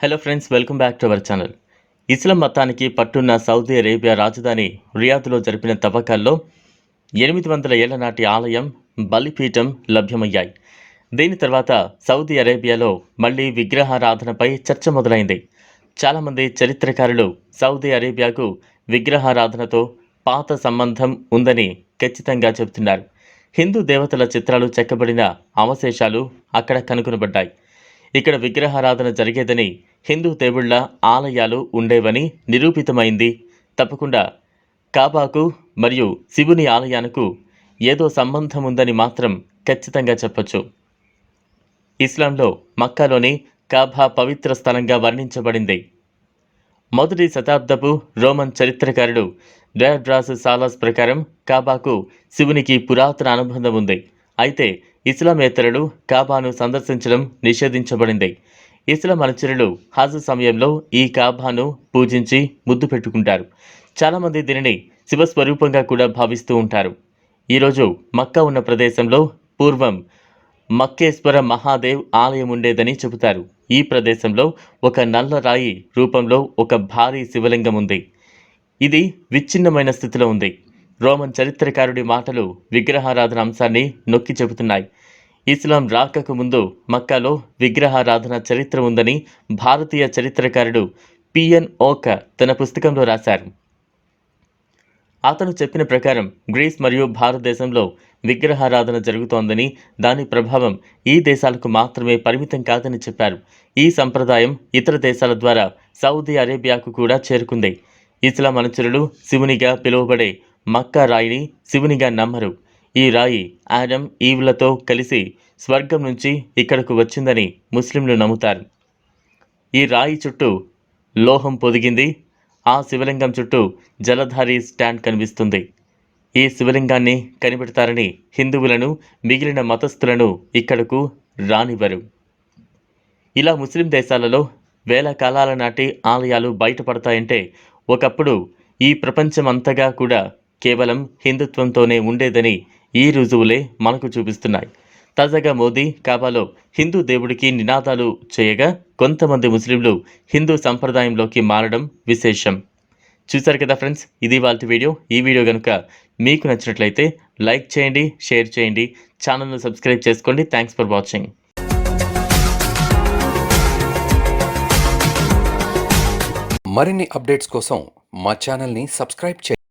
Hello friends welcome back to our channel Islam మతానికి పట్టున్న Saudi Arabia రాజధాని రియాద్లో జరిపిన తవ్వకాల్లో ఎనిమిది వందల ఏళ్ళ నాటి ఆలయం బలిపీఠం లభ్యమయ్యాయి. దీని తర్వాత సౌదీ అరేబియాలో మళ్ళీ విగ్రహారాధనపై చర్చ మొదలైంది. చాలామంది చరిత్రకారులు సౌదీ అరేబియాకు విగ్రహారాధనతో పాత సంబంధం ఉందని ఖచ్చితంగా చెబుతున్నారు. హిందూ దేవతల చిత్రాలు చెక్కబడిన అవశేషాలు అక్కడ కనుగొనబడ్డాయి. ఇక్కడ విగ్రహారాధన జరిగేదని హిందూ దేవుళ్ళ ఆలయాలు ఉండేవని నిరూపితమైంది. తప్పకుండా కాబాకు మరియు శివుని ఆలయానికి ఏదో సంబంధం ఉందని మాత్రం ఖచ్చితంగా చెప్పచ్చు. ఇస్లాంలో మక్కాలోని కాబా పవిత్ర స్థలంగా వర్ణించబడింది. మొదటి శతాబ్దపు రోమన్ చరిత్రకారుడు డయాడ్రాస్ సాలాస్ ప్రకారం కాబాకు శివునికి పురాతన అనుబంధం ఉంది అయితే ఇస్లామేతరులు కాబాను సందర్శించడం నిషేధించబడింది. ఇస్లాం అనుచరులు హజ్ సమయంలో ఈ కాబాను పూజించి ముద్దు పెట్టుకుంటారు. చాలామంది దీనిని శివస్వరూపంగా కూడా భావిస్తూ ఉంటారు. ఈరోజు మక్కా ఉన్న ప్రదేశంలో పూర్వం మక్కేశ్వర మహాదేవ్ ఆలయం ఉండేదని చెబుతారు. ఈ ప్రదేశంలో ఒక నల్ల రాయి రూపంలో ఒక భారీ శివలింగం ఉంది. ఇది విచ్ఛిన్నమైన స్థితిలో ఉంది. రోమన్ చరిత్రకారుడి మాటలు విగ్రహారాధన అంశాన్ని నొక్కి చెబుతున్నాయి. ఇస్లాం రాకకు ముందు మక్కాలో విగ్రహారాధన చరిత్ర ఉందని భారతీయ చరిత్రకారుడు పిఎన్ ఓక తన పుస్తకంలో రాశారు. అతను చెప్పిన ప్రకారం గ్రీస్ మరియు భారతదేశంలో విగ్రహారాధన జరుగుతోందని దాని ప్రభావం ఈ దేశాలకు మాత్రమే పరిమితం కాదని చెప్పారు. ఈ సంప్రదాయం ఇతర దేశాల ద్వారా సౌదీ అరేబియాకు కూడా చేరుకుంది. ఇస్లాం అనుచరులు శివునిగా పిలువబడే మక్కా రాయిని శివునిగా నమ్మరు. ఈ రాయి ఆడమ్ ఈవులతో కలిసి స్వర్గం నుంచి ఇక్కడకు వచ్చిందని ముస్లింలు నమ్ముతారు. ఈ రాయి చుట్టూ లోహం పొదిగింది. ఆ శివలింగం చుట్టూ జలధారి స్టాండ్ కనిపిస్తుంది. ఈ శివలింగాన్ని కనిపెడతారని హిందువులను మిగిలిన మతస్థులను ఇక్కడకు రానివ్వరు. ఇలా ముస్లిం దేశాలలో వేల కాలాల నాటి ఆలయాలు బయటపడతాయంటే ఒకప్పుడు ఈ ప్రపంచమంతగా కూడా కేవలం హిందుత్వంతోనే ఉండేదని ఈ రుజువులే మనకు చూపిస్తున్నాయి. తాజాగా మోదీ కాబాలో హిందూ దేవుడికి నినాదాలు చేయగా కొంతమంది ముస్లింలు హిందూ సంప్రదాయంలోకి మారడం విశేషం. చూశారు కదా ఫ్రెండ్స్ ఇది వాళ్ళ వీడియో. ఈ వీడియో కనుక మీకు నచ్చినట్లయితే లైక్ చేయండి షేర్ చేయండి ఛానల్ను సబ్స్క్రైబ్ చేసుకోండి. Thanks for watching. మరిన్ని అప్డేట్స్ కోసం మా ఛానల్ని సబ్స్క్రైబ్ చేయండి.